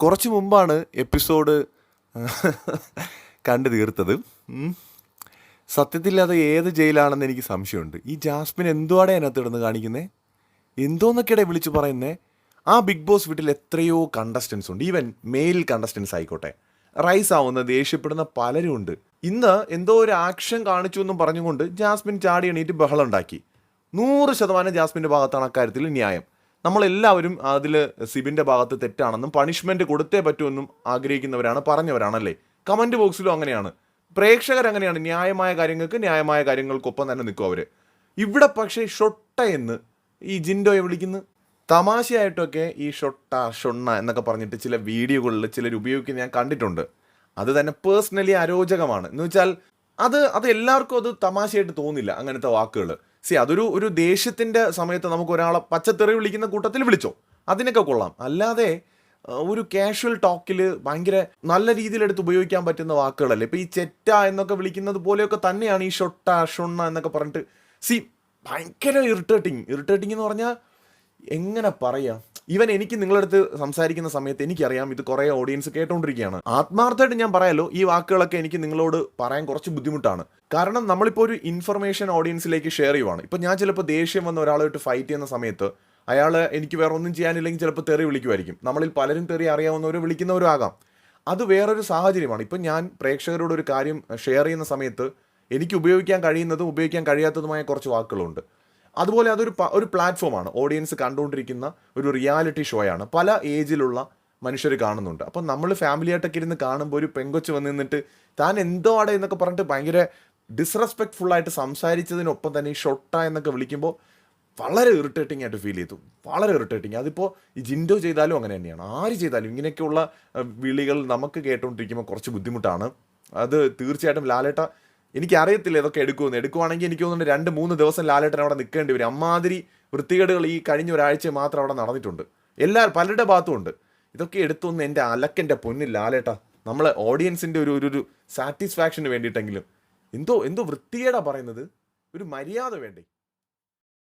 കുറച്ച് മുമ്പാണ് എപ്പിസോഡ് കണ്ടു തീർത്തത്. സത്യത്തിൽ അത് ഏത് ജയിലാണെന്ന് എനിക്ക് സംശയമുണ്ട്. ഈ ജാസ്മിൻ എന്തുവാടെ അതിനകത്ത് ഇടുന്ന് കാണിക്കുന്നേ? എന്തോന്നൊക്കെയുടെ വിളിച്ചു പറയുന്നേ? ആ ബിഗ് ബോസ് വീട്ടിൽ എത്രയോ കണ്ടസ്റ്റൻസ് ഉണ്ട്. ഈവൻ മെയിൽ കണ്ടസ്റ്റൻസ് ആയിക്കോട്ടെ. റൈസ് ആവുന്ന ദേഷ്യപ്പെടുന്ന പലരും ഉണ്ട്. ഇന്ന് എന്തോ ഒരു ആക്ഷൻ കാണിച്ചു എന്നും പറഞ്ഞുകൊണ്ട് ജാസ്മിൻ ചാടി എണീറ്റ് ബഹളം ഉണ്ടാക്കി. നൂറ് ശതമാനം ജാസ്മിന്റെ ഭാഗത്താണ് അക്കാര്യത്തിൽ ന്യായം. നമ്മളെല്ലാവരും അതിൽ സിബിന്റെ ഭാഗത്ത് തെറ്റാണെന്നും പണിഷ്മെന്റ് കൊടുത്തേ പറ്റുമെന്നും ആഗ്രഹിക്കുന്നവരാണ് പറഞ്ഞവരാണല്ലേ? കമന്റ് ബോക്സിലും അങ്ങനെയാണ്. പ്രേക്ഷകർ അങ്ങനെയാണ്. ന്യായമായ കാര്യങ്ങൾക്ക് ന്യായമായ കാര്യങ്ങൾക്കൊപ്പം തന്നെ നിൽക്കും അവർ ഇവിടെ പക്ഷേ ഷൊട്ട എന്ന് ഈ ജിൻഡോയെ വിളിക്കുന്നു. തമാശയായിട്ടൊക്കെ ഈ ഷൊട്ട ഷൊണ്ണ എന്നൊക്കെ പറഞ്ഞിട്ട് ചില വീഡിയോകളിൽ ചിലർ ഉപയോഗിക്കുന്നത് ഞാൻ കണ്ടിട്ടുണ്ട്. അത് തന്നെ പേഴ്സണലി അരോചകമാണ്. എന്ന് വെച്ചാൽ അത് അത് എല്ലാവർക്കും അത് തമാശയായിട്ട് തോന്നില്ല അങ്ങനത്തെ വാക്കുകൾ സി അതൊരു ഒരു ദേഷ്യത്തിന്റെ സമയത്ത് നമുക്ക് ഒരാളെ പച്ചത്തെറി വിളിക്കുന്ന കൂട്ടത്തിൽ വിളിച്ചോ? അതിനൊക്കെ കൊള്ളാം. അല്ലാതെ ഒരു കാഷ്വൽ ടോക്കിൽ ഭയങ്കര നല്ല രീതിയിൽ എടുത്ത് ഉപയോഗിക്കാൻ പറ്റുന്ന വാക്കുകളല്ലേ? ഇപ്പോൾ ഈ ചെറ്റ എന്നൊക്കെ വിളിക്കുന്നത് പോലെയൊക്കെ തന്നെയാണ് ഈ ഷൊട്ട ഷൊണ്ണ എന്നൊക്കെ പറഞ്ഞിട്ട്. സി ഭയങ്കര ഇറിറ്റേറ്റിങ് ഇറിറ്റേറ്റിംഗ് എന്ന് പറഞ്ഞാൽ എങ്ങനെ പറയാം? ഈവൻ എനിക്ക് നിങ്ങളടുത്ത് സംസാരിക്കുന്ന സമയത്ത് എനിക്കറിയാം ഇത് കുറേ ഓഡിയൻസ് കേട്ടോണ്ടിരിക്കുകയാണ് ആത്മാർത്ഥമായിട്ട് ഞാൻ പറയാലോ ഈ വാക്കുകളൊക്കെ എനിക്ക് നിങ്ങളോട് പറയാൻ കുറച്ച് ബുദ്ധിമുട്ടാണ്. കാരണം നമ്മളിപ്പോൾ ഒരു ഇൻഫർമേഷൻ ഓഡിയൻസിലേക്ക് ഷെയർ ചെയ്യുവാണ്. ഇപ്പം ഞാൻ ചിലപ്പോൾ ദേഷ്യം വന്ന ഒരാളായിട്ട് ഫൈറ്റ് ചെയ്യുന്ന സമയത്ത് അയാൾ എനിക്ക് വേറെ ഒന്നും ചെയ്യാനില്ലെങ്കിൽ ചിലപ്പോൾ തെറി വിളിക്കുമായിരിക്കും. നമ്മളിൽ പലരും തെറി അറിയാവുന്നവരും വിളിക്കുന്നവരും ആകാം. അത് വേറൊരു സാഹചര്യമാണ്. ഇപ്പം ഞാൻ പ്രേക്ഷകരോട് ഒരു കാര്യം ഷെയർ ചെയ്യുന്ന സമയത്ത് എനിക്ക് ഉപയോഗിക്കാൻ കഴിയുന്നതും ഉപയോഗിക്കാൻ കഴിയാത്തതുമായ കുറച്ച് വാക്കുകളുണ്ട്. അതുപോലെ അതൊരു ഒരു പ്ലാറ്റ്ഫോമാണ്. ഓഡിയൻസ് കണ്ടുകൊണ്ടിരിക്കുന്ന ഒരു റിയാലിറ്റി ഷോയാണ് പല ഏജിലുള്ള മനുഷ്യർ കാണുന്നുണ്ട്. അപ്പം നമ്മൾ ഫാമിലിയായിട്ടൊക്കെ ഇരുന്ന് കാണുമ്പോൾ ഒരു പെങ്കൊച്ച് വന്ന് നിന്നിട്ട് താൻ എന്തോ ആടെ എന്നൊക്കെ പറഞ്ഞിട്ട് ഭയങ്കര ഡിസ്റെസ്പെക്ട്ഫുൾ ആയിട്ട് സംസാരിച്ചതിനൊപ്പം തന്നെ ഈ ഷൊട്ട എന്നൊക്കെ വിളിക്കുമ്പോൾ വളരെ ഇറിറ്റേറ്റിംഗ് ആയിട്ട് ഫീൽ ചെയ്തു. വളരെ ഇറിറ്റേറ്റിംഗ് അതിപ്പോൾ ഈ ജിൻഡോ ചെയ്താലും അങ്ങനെ തന്നെയാണ്. ആര് ചെയ്താലും ഇങ്ങനെയൊക്കെയുള്ള വിളികൾ നമുക്ക് കേട്ടുകൊണ്ടിരിക്കുമ്പോൾ കുറച്ച് ബുദ്ധിമുട്ടാണ്. അത് തീർച്ചയായിട്ടും ലാലേട്ട എനിക്കറിയത്തില്ല ഇതൊക്കെ എടുക്കുമെന്ന്. എടുക്കുവാണെങ്കിൽ എനിക്ക് തോന്നുന്നു രണ്ട് മൂന്ന് ദിവസം ലാലേട്ടൻ അവിടെ നിൽക്കേണ്ടി വരും. അമ്മാതിരി വൃത്തികേടുകൾ ഈ കഴിഞ്ഞ ഒരാഴ്ച മാത്രം അവിടെ നടന്നിട്ടുണ്ട്. എല്ലാ പലരുടെ ഭാഗത്തും ഉണ്ട്. ഇതൊക്കെ എടുത്തൊന്ന് എന്റെ അലക്കന്റെ പൊന്നിൽ ലാലേട്ടാ. നമ്മളെ ഓഡിയൻസിന്റെ ഒരു ഒരു- സാറ്റിസ്ഫാക്ഷന് വേണ്ടിയിട്ടെങ്കിലും. എന്തോ എന്തോ വൃത്തികേടാ പറയുന്നത്. ഒരു മര്യാദ വേണ്ടേ?